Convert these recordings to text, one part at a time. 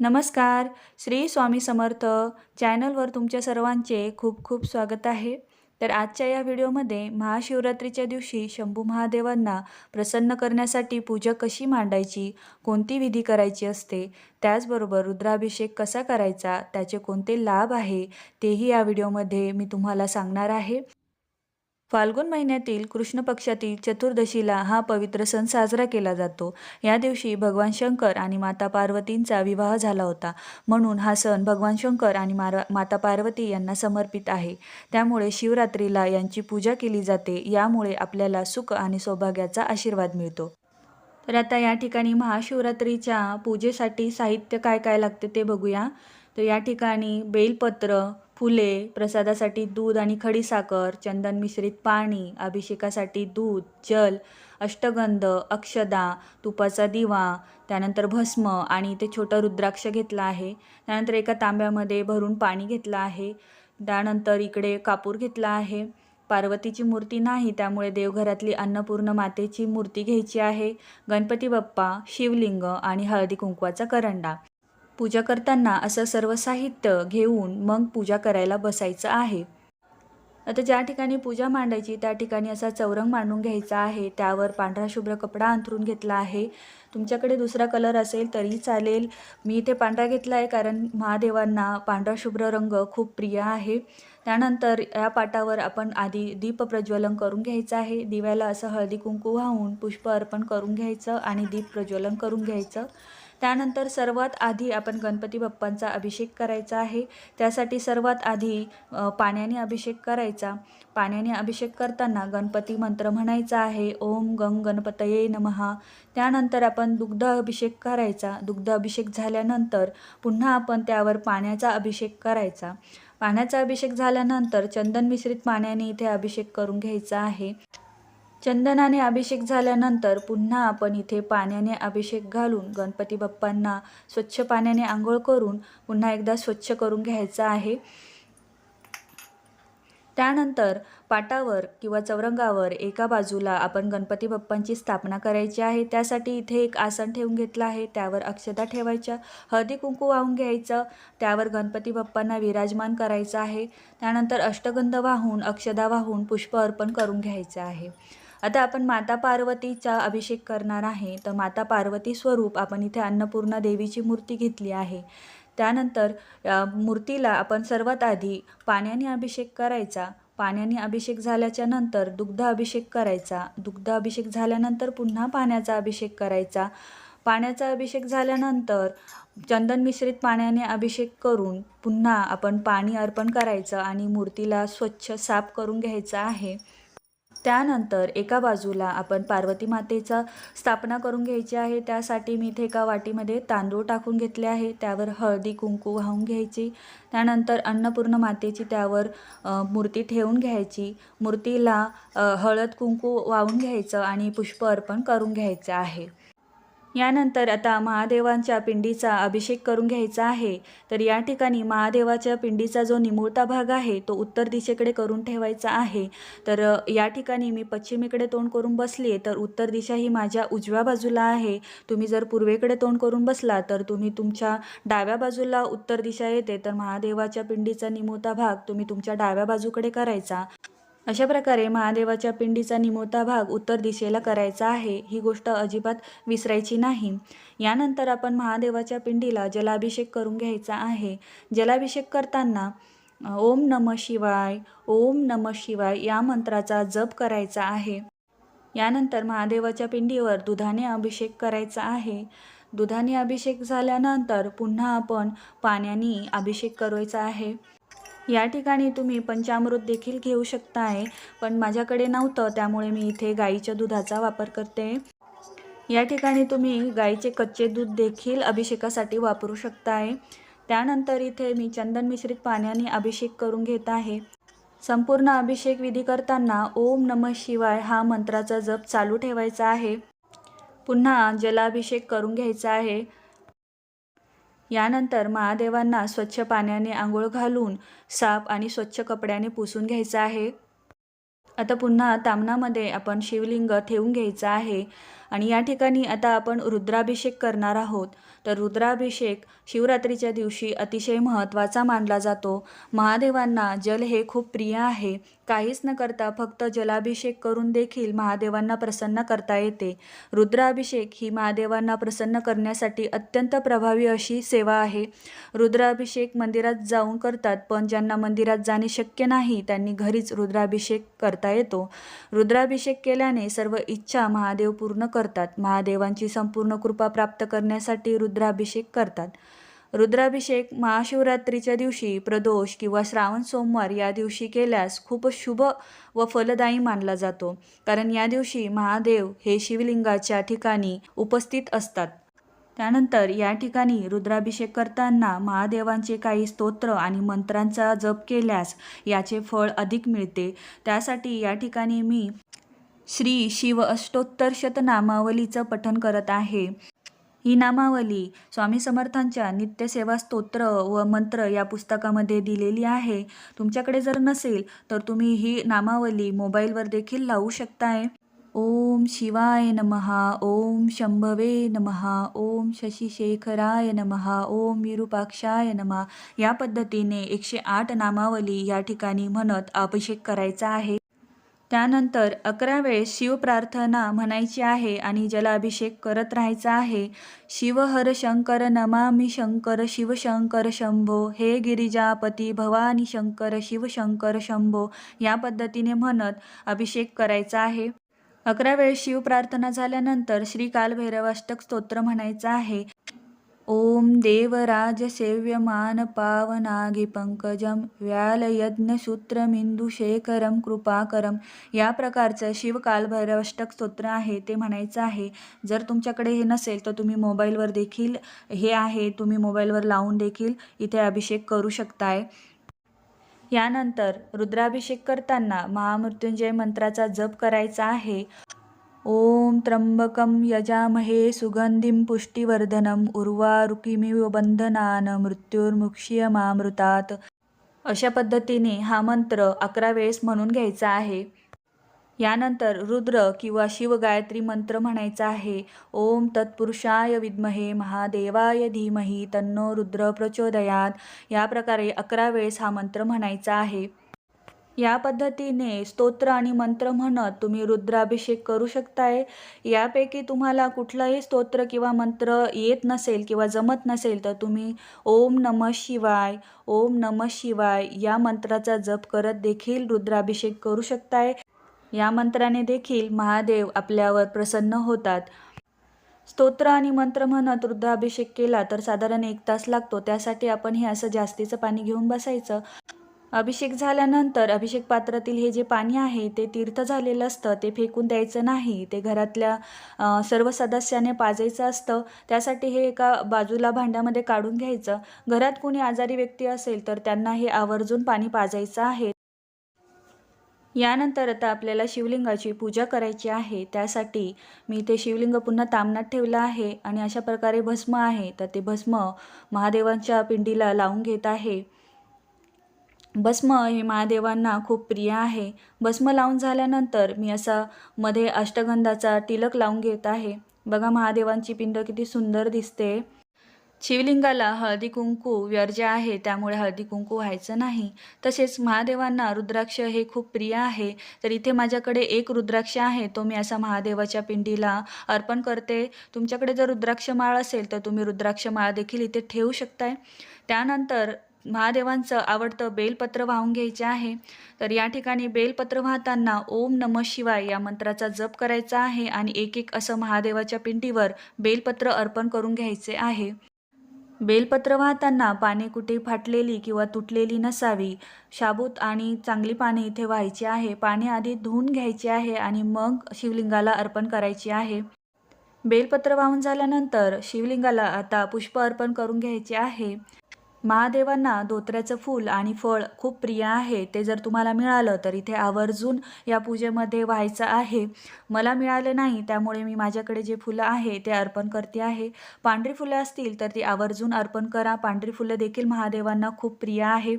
नमस्कार. श्री स्वामी समर्थ चॅनलवर तुमच्या सर्वांचे खूप खूप स्वागत आहे. तर आजच्या या व्हिडिओमध्ये महाशिवरात्रीच्या दिवशी शंभू महादेवांना प्रसन्न करण्यासाठी पूजा कशी मांडायची कोणती विधी करायची असते त्याचबरोबर रुद्राभिषेक कसा करायचा त्याचे कोणते लाभ आहे तेही या व्हिडिओमध्ये मी तुम्हाला सांगणार आहे. फाल्गुन महिन्यातील कृष्ण पक्षातील चतुर्दशीला हा पवित्र सण साजरा केला जातो. या दिवशी भगवान शंकर आणि माता पार्वतींचा विवाह झाला होता. म्हणून हा सण भगवान शंकर आणि माता पार्वती यांना समर्पित आहे. त्यामुळे शिवरात्रीला यांची पूजा केली जाते. यामुळे आपल्याला सुख आणि सौभाग्याचा आशीर्वाद मिळतो. तर आता या ठिकाणी महाशिवरात्रीच्या पूजेसाठी साहित्य काय काय लागते ते बघूया. तर या ठिकाणी बेलपत्र फुले प्रसादासाठी दूध आणि खडीसाखर चंदन मिश्रित पाणी अभिषेकासाठी दूध जल अष्टगंध अक्षदा तुपाचा दिवा त्यानंतर भस्म आणि ते छोटं रुद्राक्ष घेतलं आहे. त्यानंतर एका तांब्यामध्ये भरून पाणी घेतलं आहे. त्यानंतर इकडे कापूर घेतला आहे. पार्वतीची मूर्ती नाही त्यामुळे देवघरातली अन्नपूर्ण मातेची मूर्ती घ्यायची आहे. गणपती बाप्पा शिवलिंग आणि हळदी कुंकवाचा करंडा. पूजा करताना असं सर्व साहित्य घेऊन मग पूजा करायला बसायचं आहे. आता ज्या ठिकाणी पूजा मांडायची त्या ठिकाणी असा चौरंग मांडून घ्यायचा आहे. त्यावर पांढरा शुभ्र कपडा अंथरून घेतला आहे. तुमच्याकडे दुसरा कलर असेल तरी चालेल. मी इथे पांढरा घेतला आहे कारण महादेवांना पांढरा शुभ्र रंग खूप प्रिय आहे. त्यानंतर या पाटावर आपण आधी दीप प्रज्वलन करून घ्यायचं आहे. दिव्याला असं हळदी कुंकू वाहून पुष्प अर्पण करून घ्यायचं आणि दीप प्रज्वलन करून घ्यायचं. त्यानंतर सर्वात आधी आपण गणपती बाप्पांचा अभिषेक करायचा आहे. त्यासाठी सर्वात आधी पाण्याने अभिषेक करायचा. पाण्याने अभिषेक करताना गणपती मंत्र म्हणायचा आहे. ओम गंग गणपतये नमहा त्यानंतर आपण दुग्ध अभिषेक करायचा. दुग्ध अभिषेक झाल्यानंतर पुन्हा आपण त्यावर पाण्याचा अभिषेक करायचा. पाण्याचा अभिषेक झाल्यानंतर चंदन मिश्रित पाण्याने इथे अभिषेक करून घ्यायचा आहे. चंदनाने अभिषेक झाल्यानंतर पुन्हा आपण इथे पाण्याने अभिषेक घालून गणपती बाप्पांना स्वच्छ पाण्याने आंघोळ करून पुन्हा एकदा स्वच्छ करून घ्यायचं आहे. त्यानंतर पाटावर किंवा चौरंगावर एका बाजूला आपण गणपती बाप्पांची स्थापना करायची आहे. त्यासाठी इथे एक आसन ठेवून घेतलं आहे. त्यावर अक्षता ठेवायच्या हळदी कुंकू वाहून घ्यायचं त्यावर गणपती बाप्पांना विराजमान करायचं आहे. त्यानंतर अष्टगंध वाहून अक्षदा वाहून पुष्प अर्पण करून घ्यायचं आहे. आता आपण माता पार्वतीचा अभिषेक करणार आहे. तर माता पार्वती स्वरूप आपण इथे अन्नपूर्णा देवीची मूर्ती घेतली आहे. त्यानंतर मूर्तीला आपण सर्वात आधी पाण्याने अभिषेक करायचा. पाण्याने अभिषेक झाल्याच्यानंतर दुग्ध अभिषेक करायचा. दुग्ध अभिषेक झाल्यानंतर पुन्हा पाण्याचा अभिषेक करायचा. पाण्याचा अभिषेक झाल्यानंतर चंदन मिश्रित पाण्याने अभिषेक करून पुन्हा आपण पाणी अर्पण करायचं आणि मूर्तीला स्वच्छ साफ करून घ्यायचं आहे. त्यानंतर एका बाजूला आपण पार्वती मातेचा स्थापना करून घ्यायची आहे. त्यासाठी मी इथे एका वाटीमध्ये तांदूळ टाकून घेतले आहे. त्यावर हळदी कुंकू वाहून घ्यायची. त्यानंतर अन्नपूर्ण मातेची त्यावर मूर्ती ठेवून घ्यायची. मूर्तीला हळद कुंकू वाहून घ्यायचं आणि पुष्प अर्पण करून घ्यायचं आहे. यानंतर आता महादेवांच्या पिंडीचा अभिषेक करून घ्यायचा आहे. तर या ठिकाणी महादेवाच्या पिंडीचा जो निमुळता भाग आहे तो उत्तर दिशेकडे करून ठेवायचा आहे. तर या ठिकाणी मी पश्चिमेकडे तोंड करून बसली आहे तर उत्तर दिशा ही माझ्या उजव्या बाजूला आहे. तुम्ही जर पूर्वेकडे तोंड करून बसला तर तुम्ही तुमच्या डाव्या बाजूला उत्तर दिशा येते. तर महादेवाच्या पिंडीचा निमुळता भाग तुम्ही तुमच्या डाव्या बाजूकडे करायचा. अशा प्रकारे महादेवाच्या पिंडीचा निमोता भाग उत्तर दिशेला करायचा आहे ही गोष्ट अजिबात विसरायची नाही. यानंतर आपण महादेवाच्या पिंडीला जलाभिषेक करून घ्यायचा आहे. जलाभिषेक करताना ओम नम शिवाय ओम नम शिवाय या मंत्राचा जप करायचा आहे. यानंतर महादेवाच्या पिंडीवर दुधाने अभिषेक करायचा आहे. दुधाने अभिषेक झाल्यानंतर पुन्हा आपण पाण्याने अभिषेक करायचा आहे. या ठिकाणी तुम्ही पंचामृत देखील घेऊ शकता आहे पण माझ्याकडे नव्हतं त्यामुळे मी इथे गाईच्या दुधाचा वापर करते. या ठिकाणी तुम्ही गाईचे कच्चे दूध देखील अभिषेकासाठी वापरू शकता आहे त्यानंतर इथे मी चंदन मिश्रित पाण्याने अभिषेक करून घेत आहे. संपूर्ण अभिषेक विधी करताना ओम नमः शिवाय हा मंत्राचा जप चालू ठेवायचा आहे. पुन्हा जलाभिषेक करून घ्यायचा आहे. यानंतर महादेवांना स्वच्छ पाण्याने आंघोळ घालून साफ आणि स्वच्छ कपड्याने पुसून घ्यायचं आहे. आता पुन्हा तामणामध्ये आपण शिवलिंग ठेवून घ्यायचं आहे आणि या ठिकाणी आता आपण रुद्राभिषेक करणार आहोत. तर रुद्राभिषेक शिवरात्रीच्या दिवशी अतिशय महत्त्वाचा मानला जातो. महादेवांना जल हे खूप प्रिय आहे. काहीच न करता फक्त जलाभिषेक करून देखील महादेवांना प्रसन्न करता येते. रुद्राभिषेक ही महादेवांना प्रसन्न करण्यासाठी अत्यंत प्रभावी अशी सेवा आहे. रुद्राभिषेक मंदिरात जाऊन करतात पण ज्यांना मंदिरात जाणे शक्य नाही त्यांनी घरीच रुद्राभिषेक करता येतो. रुद्राभिषेक केल्याने सर्व इच्छा महादेव पूर्ण करतात. महादेवांची संपूर्ण कृपा प्राप्त करण्यासाठी रुद्राभिषेक करतात. रुद्राभिषेक महाशिवरात्रीच्या दिवशी प्रदोष किंवा श्रावण सोमवार या दिवशी केल्यास खूप शुभ व फलदायी मानला जातो. कारण या दिवशी महादेव हे शिवलिंगाच्या ठिकाणी उपस्थित असतात. त्यानंतर या ठिकाणी रुद्राभिषेक करताना महादेवांचे काही स्तोत्र आणि मंत्रांचा जप केल्यास याचे फळ अधिक मिळते. त्यासाठी या ठिकाणी मी श्री शिव अष्टोत्तर शतनामावलीचं पठन करत आहे. ही नामावली स्वामी समर्थांच्या नित्यसेवा स्तोत्र व मंत्र या पुस्तकामध्ये दिलेली आहे. तुमच्याकडे जर नसेल तर तुम्ही ही नामावली मोबाईलवर देखील लावू शकताय. ओम शिवाय नमहा ओम शंभवे नमहा ओम शशिशेखराय नमहा ओम विरूपाक्षाय नमहा या पद्धतीने एकशे आठ नामावली या ठिकाणी म्हणत अभिषेक करायचा आहे. त्यानंतर अकरा वेळेस शिवप्रार्थना म्हणायची आहे आणि जलाभिषेक करत राहायचा आहे. शिवहर शंकर नमामि शंकर शिवशंकर शंभो हे गिरिजापती भवानी शंकर शिवशंकर शंभो या पद्धतीने म्हणत अभिषेक करायचा आहे. अकरा वेळेस शिवप्रार्थना झाल्यानंतर श्री कालभैरवाष्टक स्तोत्र म्हणायचं आहे. ओम देवराज सेव्यमान पावनागी पंकजम व्यालयज्ञसूत्रमिंदुशेखरम कृपाकरम या प्रकारचं शिवकालभैरवष्टक स्तोत्र आहे ते म्हणायचं आहे जर तुमच्याकडे हे नसेल तर तुम्ही मोबाईलवर देखील हे आहे तुम्ही मोबाईलवर लावून देखील इथे अभिषेक करू शकताय. यानंतर रुद्राभिषेक करताना महामृत्युंजय मंत्राचा जप करायचा आहे. ओम त्र्यंबकं यजामहे सुगंधिं पुष्टिवर्धनम् उर्वारुकिमिव बंधनान मृत्युर्मुक्ष्यमामृतात. अशा पद्धतीने हा मंत्र अकरा वेळेस म्हणून घ्यायचा आहे. यानंतर रुद्र किंवा शिवगायत्री मंत्र म्हणायचा आहे. ओम तत्पुरुषाय विद्महे महादेवाय धीमही तन्नो रुद्र प्रचोदयात. या प्रकारे अकरा वेळेस हा मंत्र म्हणायचा आहे. या पद्धतीने स्तोत्र आणि मंत्र म्हणत तुम्ही रुद्राभिषेक करू शकताय. यापैकी तुम्हाला कुठलंही स्तोत्र किंवा मंत्र येत नसेल किंवा जमत नसेल तर तुम्ही ओम नम शिवाय ओम नम शिवाय या मंत्राचा जप करत देखील रुद्राभिषेक करू शकताय. या मंत्राने देखील महादेव आपल्यावर प्रसन्न होतात. स्तोत्र आणि मंत्र म्हणत रुद्राभिषेक केला तर साधारण एक तास लागतो. त्यासाठी आपण हे असं जास्तीचं पाणी घेऊन बसायचं. अभिषेक झाल्यानंतर अभिषेक पात्रातील हे जे पाणी आहे ते तीर्थ झालेलं असतं ते फेकून द्यायचं नाही ते घरातल्या सर्व सदस्याने पाजायचं असतं त्यासाठी हे एका बाजूला भांड्यामध्ये काढून घ्यायचं. घरात कोणी आजारी व्यक्ती असेल तर त्यांना हे आवर्जून पाणी पाजायचं आहे. यानंतर आता आपल्याला शिवलिंगाची पूजा करायची आहे त्यासाठी मी ते शिवलिंग पुन्हा तामनात ठेवलं आहे आणि अशा प्रकारे भस्म आहे तर ते भस्म महादेवांच्या पिंडीला लावून घेत आहे. भस्म हे महादेवांना खूप प्रिय आहे. भस्म लावून झाल्यानंतर मी असा मध्ये अष्टगंधाचा टिलक लावून घेत आहे. बघा महादेवांची पिंड किती सुंदर दिसते. शिवलिंगाला हळदी कुंकू व्यर्ज आहे त्यामुळे हळदी कुंकू व्हायचं नाही. तसेच महादेवांना रुद्राक्ष हे खूप प्रिय आहे. तर इथे माझ्याकडे एक रुद्राक्ष आहे तो मी असा महादेवाच्या पिंडीला अर्पण करते. तुमच्याकडे जर रुद्राक्ष माळ असेल तर तुम्ही रुद्राक्ष माळ देखील इथे ठेवू शकताय. त्यानंतर महादेवांचं आवडतं बेलपत्र वाहून घ्यायचे आहे. तर या ठिकाणी बेलपत्र वाहताना ओम नम शिवाय या मंत्राचा जप करायचा आहे आणि एक एक असं महादेवाच्या पिंडीवर बेलपत्र अर्पण करून घ्यायचे आहे. बेलपत्र वाहताना पाने कुठे फाटलेली किंवा तुटलेली नसावी शाबूत आणि चांगली पाने इथे व्हायची आहे. पाने आधी धुवून घ्यायची आहे आणि मग शिवलिंगाला अर्पण करायची आहे. बेलपत्र वाहून झाल्यानंतर शिवलिंगाला आता पुष्प अर्पण करून घ्यायचे आहे. महादेवांना धोत्र्याचं फूल आणि फळ खूप प्रिय आहे ते जर तुम्हाला मिळालं तर इथे आवर्जून या पूजेमध्ये व्हायचं आहे. मला मिळालं नाही त्यामुळे मी माझ्याकडे जे फुलं आहे ते अर्पण करते आहे. पांढरी फुलं असतील तर ती आवर्जून अर्पण करा. पांढरी फुलं देखील महादेवांना खूप प्रिय आहे.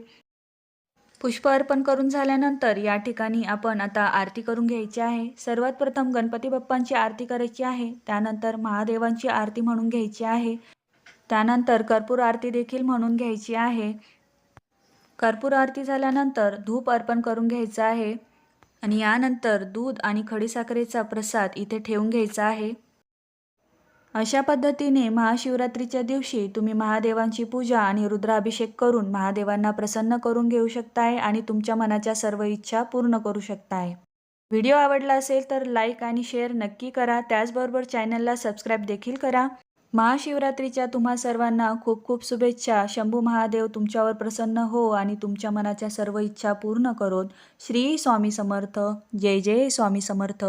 पुष्प अर्पण करून झाल्यानंतर या ठिकाणी आपण आता आरती करून घ्यायची आहे. सर्वात प्रथम गणपती बाप्पांची आरती करायची आहे. त्यानंतर महादेवांची आरती म्हणून घ्यायची आहे. त्यानंतर कर्पूर आरती देखील म्हणून घ्यायची आहे. कर्पूर आरती झाल्यानंतर धूप अर्पण करून घ्यायचं आहे. आणि यानंतर दूध आणि खडीसाखरेचा प्रसाद इथे ठेवून घ्यायचा आहे. अशा पद्धतीने महाशिवरात्रीच्या दिवशी तुम्ही महादेवांची पूजा आणि रुद्राभिषेक करून महादेवांना प्रसन्न करून घेऊ शकताय आणि तुमच्या मनाच्या सर्व इच्छा पूर्ण करू शकताय. व्हिडिओ आवडला असेल तर लाईक आणि शेअर नक्की करा. त्याचबरोबर चॅनलला सबस्क्राईब देखील करा. महाशिवरात्रीच्या तुम्हा सर्वांना खूप खूप शुभेच्छा. शंभू महादेव तुमच्यावर प्रसन्न हो आणि तुमच्या मनाच्या सर्व इच्छा पूर्ण करोत. श्री स्वामी समर्थ. जय जय स्वामी समर्थ.